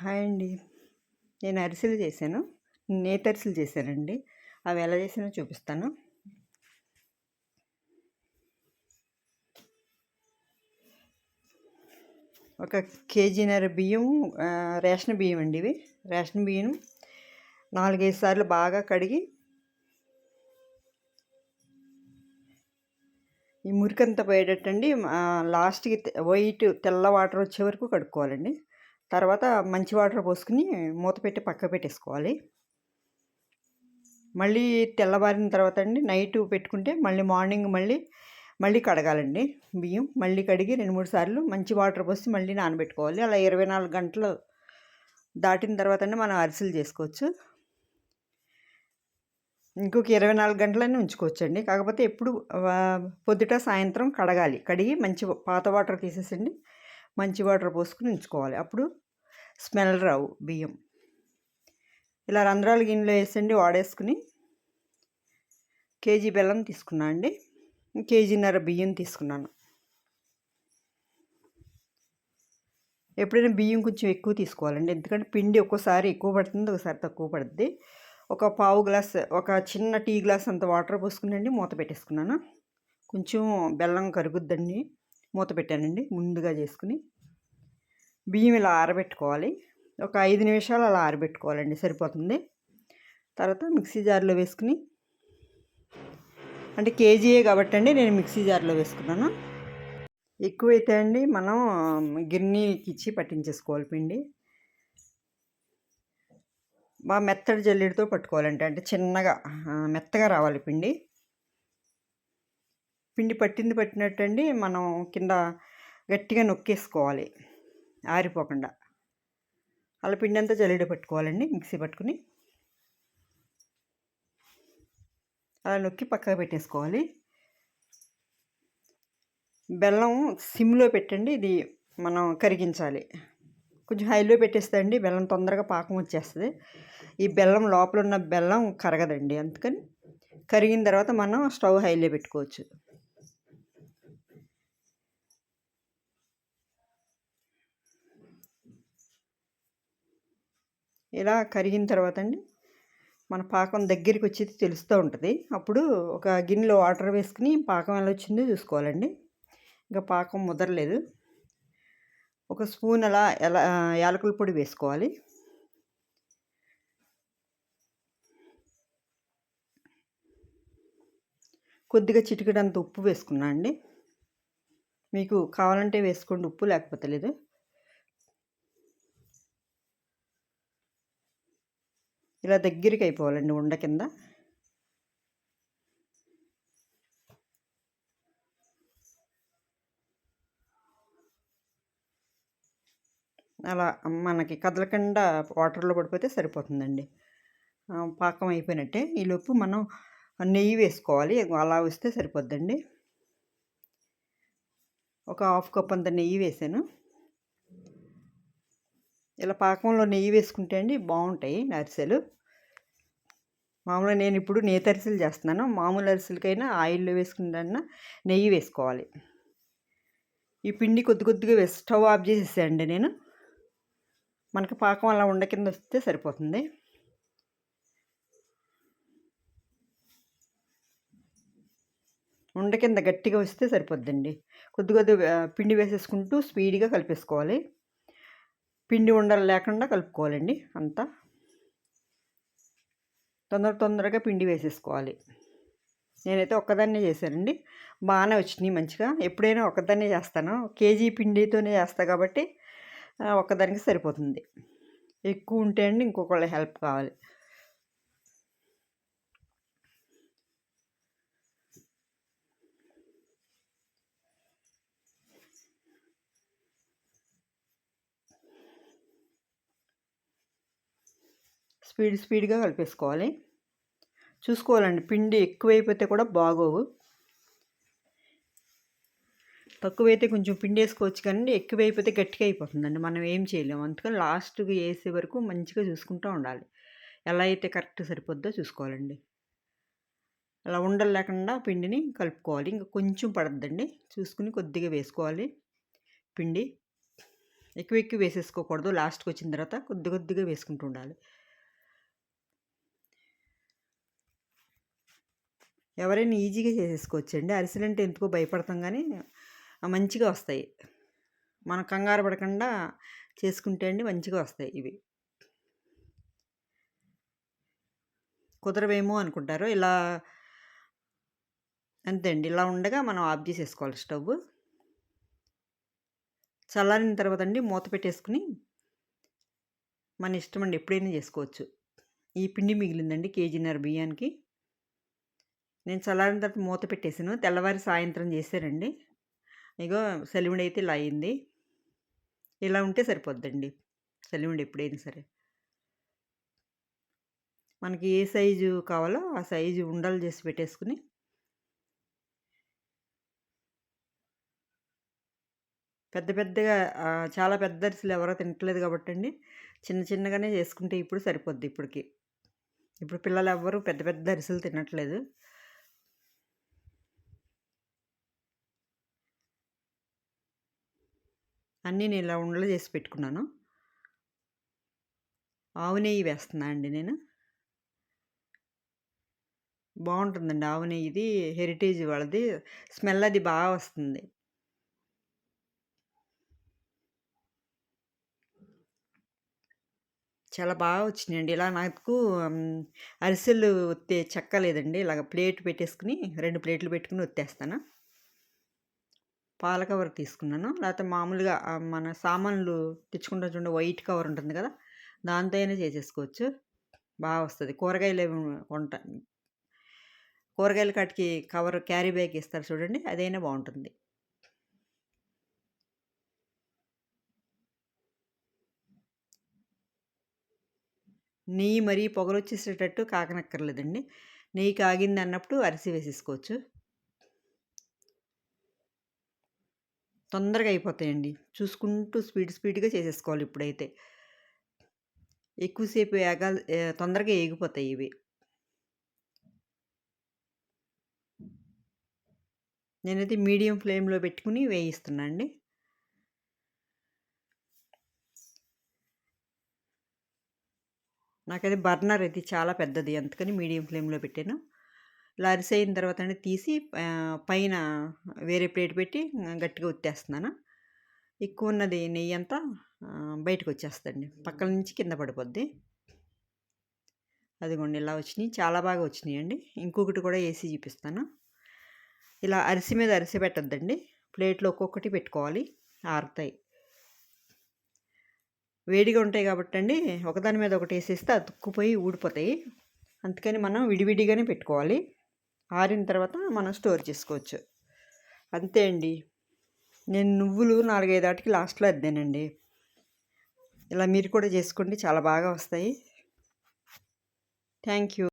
Hi అండి. నేను అరిసెలు చేశాను. నేతి అరిసెలు చేశానండి. అవి ఎలా చేసానో చూపిస్తాను. ఒక కేజీన్నర బియ్యం రేషన్ బియ్యం అండి ఇవి. రేషన్ బియ్యం నాలుగైదు సార్లు బాగా కడిగి ఈ మురికంతా పోయేటట్టండి. లాస్ట్కి వైట్ తెల్ల వాటర్ వచ్చే వరకు కడుక్కోవాలండి. తర్వాత మంచి వాటర్ పోసుకుని మూత పెట్టి పక్క పెట్టేసుకోవాలి. మళ్ళీ తెల్లవారిన తర్వాత అండి నైట్ పెట్టుకుంటే మళ్ళీ మార్నింగ్ మళ్ళీ మళ్ళీ కడగాలండి బియ్యం. మళ్ళీ కడిగి రెండు మూడు సార్లు మంచి వాటర్ పోసి మళ్ళీ నానబెట్టుకోవాలి. అలా ఇరవై నాలుగు గంటలు దాటిన తర్వాత మనం అరిసెలు చేసుకోవచ్చు. ఇంకొక ఇరవై నాలుగు గంటలనే ఉంచుకోవచ్చు అండి కాకపోతే ఎప్పుడు పొద్దుట సాయంత్రం కడగాలి. కడిగి మంచి పాత వాటర్ తీసేసండి. మంచి వాటర్ పోసుకుని ఉంచుకోవాలి. అప్పుడు స్మెల్ రావు బియ్యం. ఇలా రంధ్రాలు గిన్నెలో వేసండి వాడేసుకుని కేజీ బెల్లం తీసుకున్నా అండి. కేజీన్నర బియ్యం తీసుకున్నాను. ఎప్పుడైనా బియ్యం కొంచెం ఎక్కువ తీసుకోవాలండి. ఎందుకంటే పిండి ఒక్కోసారి ఎక్కువ పడుతుంది ఒకసారి తక్కువ పడుతుంది ఒక పావు గ్లాస్ ఒక చిన్న టీ గ్లాస్ అంత వాటర్ పోసుకునండి మూత పెట్టేసుకున్నాను. కొంచెం బెల్లం కరుగుద్దండి. మూత పెట్టానండి ముందుగా చేసుకుని బియ్యం ఇలా ఆరబెట్టుకోవాలి. ఒక ఐదు నిమిషాలు అలా ఆరబెట్టుకోవాలండి సరిపోతుంది. తర్వాత మిక్సీ జార్లో వేసుకుని అంటే కేజీయే కాబట్టి అండి నేను మిక్సీ జార్లో వేసుకున్నాను. ఎక్కువైతే అండి మనం గిన్నెకి ఇచ్చి పట్టించేసుకోవాలి పిండి. బాగా మెత్తడి జల్లెడితో పట్టుకోవాలంటే అంటే చిన్నగా మెత్తగా రావాలి పిండి. పిండి పట్టింది పట్టినట్టండి మనం కింద గట్టిగా నొక్కేసుకోవాలి ఆరిపోకుండా. అలా పిండి అంతా జల్లెడ పట్టుకోవాలండి మిక్సీ పట్టుకుని. అలా నొక్కి పక్కకు పెట్టేసుకోవాలి. బెల్లం సిమ్లో పెట్టండి ఇది మనం కరిగించాలి. కొంచెం హైలో పెట్టేస్తే అండి బెల్లం తొందరగా పాకం వచ్చేస్తుంది. ఈ బెల్లం లోపల ఉన్న బెల్లం కరగదండి అందుకని కరిగిన తర్వాత మనం స్టవ్ హైలో పెట్టుకోవచ్చు. ఇలా కరిగిన తర్వాత అండి మన పాకం దగ్గరికి వచ్చేది తెలుస్తూ ఉంటుంది. అప్పుడు ఒక గిన్నెలో వాటర్ వేసుకుని పాకం ఎలా వచ్చిందో చూసుకోవాలండి. ఇంకా పాకం ముదరలేదు. ఒక స్పూన్ అలా ఎలా యాలకుల పొడి వేసుకోవాలి. కొద్దిగా చిటికడంత ఉప్పు వేసుకున్నా అండి మీకు కావాలంటే వేసుకోండి ఉప్పు లేకపోతే లేదు. ఇలా దగ్గరికి అయిపోవాలండి ఉండ కింద. అలా మనకి కదలకుండా వాటర్లో పడిపోతే సరిపోతుందండి. పాకం అయిపోయినట్టే. ఈలోపు మనం నెయ్యి వేసుకోవాలి. అలా వస్తే సరిపోద్దండి. ఒక హాఫ్ కప్ అంత నెయ్యి వేసాను. ఇలా పాకంలో నెయ్యి వేసుకుంటే అండి బాగుంటాయి అరిసెలు. మామూలుగా నేను ఇప్పుడు నేతి అరిసెలు చేస్తున్నాను. మామూలు అరిసెలకైనా ఆయిల్లో వేసుకుంటా నెయ్యి వేసుకోవాలి. ఈ పిండి కొద్ది కొద్దిగా స్టవ్ ఆఫ్ చేసేసాయండి నేను. మనకి పాకం అలా ఉండ కింద వస్తే సరిపోతుంది. ఉండ కింద గట్టిగా వస్తే సరిపోద్దండి. కొద్ది కొద్దిగా పిండి వేసేసుకుంటూ స్పీడ్గా కలిపేసుకోవాలి. పిండి ఉండలు లేకుండా కలుపుకోవాలండి అంతా. తొందర తొందరగా పిండి వేసేసుకోవాలి. నేనైతే ఒక్కదాన్నే చేశానండి. బాగానే వచ్చినాయి మంచిగా. ఎప్పుడైనా ఒక్కదాన్నే చేస్తాను. కేజీ పిండితోనే చేస్తా కాబట్టి ఒక్కదానికి సరిపోతుంది. ఎక్కువ ఉంటే అండి ఇంకొకళ్ళ హెల్ప్ కావాలి. స్పీడ్ స్పీడ్గా కలిపేసుకోవాలి. చూసుకోవాలండి పిండి ఎక్కువైపోతే కూడా బాగోవు. తక్కువైతే కొంచెం పిండి వేసుకోవచ్చు కానీ ఎక్కువైపోతే గట్టిగా అయిపోతుందండి. మనం ఏం చేయలేము. అందుకని లాస్ట్గా వేసే వరకు మంచిగా చూసుకుంటూ ఉండాలి. ఎలా అయితే కరెక్ట్ సరిపోద్దో చూసుకోవాలండి. అలా ఉండలు లేకుండా పిండిని కలుపుకోవాలి. ఇంకా కొంచెం పడద్దండి. చూసుకుని కొద్దిగా వేసుకోవాలి పిండి. ఎక్కువ ఎక్కువ వేసేసుకోకూడదు. లాస్ట్కి వచ్చిన తర్వాత కొద్ది కొద్దిగా వేసుకుంటూ ఉండాలి. ఎవరైనా ఈజీగా చేసేసుకోవచ్చండి. అరిసెలంటే ఎందుకో భయపడతాం కానీ మంచిగా వస్తాయి. మనం కంగారు పడకుండా చేసుకుంటే అండి మంచిగా వస్తాయి ఇవి. కుదరవేమో అనుకుంటారు. ఇలా అంతే అండి. ఇలా ఉండగా మనం ఆఫ్ చేసేసుకోవాలి స్టవ్. చల్లారిన తర్వాత అండి మూత పెట్టేసుకుని మన ఇష్టం అండి ఎప్పుడైనా చేసుకోవచ్చు. ఈ పిండి మిగిలిందండి కేజీన్నర బియ్యానికి. నేను చల్లారిన తర్వాత మూత పెట్టేసాను. తెల్లవారి సాయంత్రం చేశారండి ఇగో సెలివిడి అయితే ఇలా అయింది. ఇలా ఉంటే సరిపోద్దండి. సెలివిడి ఎప్పుడైనా సరే. మనకి ఏ సైజు కావాలో ఆ సైజు ఉండలు చేసి పెట్టేసుకుని పెద్ద పెద్దగా చాలా పెద్ద అరిసెలు ఎవరో తినట్లేదు కాబట్టి అండి చిన్న చిన్నగానే చేసుకుంటే ఇప్పుడు సరిపోద్ది ఇప్పటికి. ఇప్పుడు పిల్లలు ఎవ్వరు పెద్ద పెద్ద అరిసెలు తినట్లేదు. అన్నీ నేను ఇలా ఉండలు చేసి పెట్టుకున్నాను. ఆవు నెయ్యి వేస్తున్నా అండి నేను. బాగుంటుందండి ఆవు నెయ్యిది హెరిటేజ్ వాళ్ళది. స్మెల్ అది బాగా వస్తుంది. చాలా బాగా వచ్చినాయండి. ఇలా నాకు అరిసెలు ఒత్తే చెక్క లేదండి. ఇలాగ ప్లేట్ పెట్టేసుకుని రెండు ప్లేట్లు పెట్టుకుని ఒత్తేస్తాను. పాల కవర్ తీసుకున్నాను. లేకపోతే మామూలుగా మన సామాన్లు తెచ్చుకుంటా చూడండి వైట్ కవర్ ఉంటుంది కదా దాంతో అయినా చేసేసుకోవచ్చు. బాగా వస్తుంది. కూరగాయలు వంట కూరగాయల కాటికి కవర్ క్యారీ బ్యాగ్ ఇస్తారు చూడండి అదైనా బాగుంటుంది. నెయ్యి మరీ పొగలు వచ్చేసేటట్టు కాకనక్కర్లేదండి. నెయ్యి కాగింది అన్నప్పుడు అరిసి వేసేసుకోవచ్చు. తొందరగా అయిపోతాయండి. చూసుకుంటూ స్పీడ్ స్పీడ్గా చేసేసుకోవాలి ఇప్పుడైతే. ఎక్కువసేపు ఏగా తొందరగా ఏగిపోతాయి ఇవి. నేనైతే మీడియం ఫ్లేమ్లో పెట్టుకుని వేయిస్తున్నా అండి. నాకైతే బర్నర్ అయితే చాలా పెద్దది. అందుకని మీడియం ఫ్లేమ్లో పెట్టాను. ఇలా అరిసైన తర్వాత తీసి పైన వేరే ప్లేట్ పెట్టి గట్టిగా ఉత్తేస్తున్నాను ఎక్కువ ఉన్నది నెయ్యి అంతా బయటకు వచ్చేస్తుంది పక్కల నుంచి కింద పడిపోద్ది. అదిగోండి ఇలా వచ్చినాయి. చాలా బాగా వచ్చినాయి అండి ఇంకొకటి కూడా వేసి చూపిస్తాను. ఇలా అరిసి మీద అరిసి పెట్టద్దండి. ప్లేట్లో ఒక్కొక్కటి పెట్టుకోవాలి. ఆరుతాయి. వేడిగా ఉంటాయి కాబట్టి అండి ఒకదాని మీద ఒకటి వేసేస్తే అతుక్కుపోయి ఊడిపోతాయి. అందుకని మనం విడివిడిగానే పెట్టుకోవాలి. ఆరిన తర్వాత మనం స్టోర్ చేసుకోవచ్చు. అంతే అండి. నేను నువ్వులు నాలుగైదు వాటికి లాస్ట్లో అద్దానండి. ఇలా మీరు కూడా చేసుకోండి. చాలా బాగా వస్తాయి. Thank you.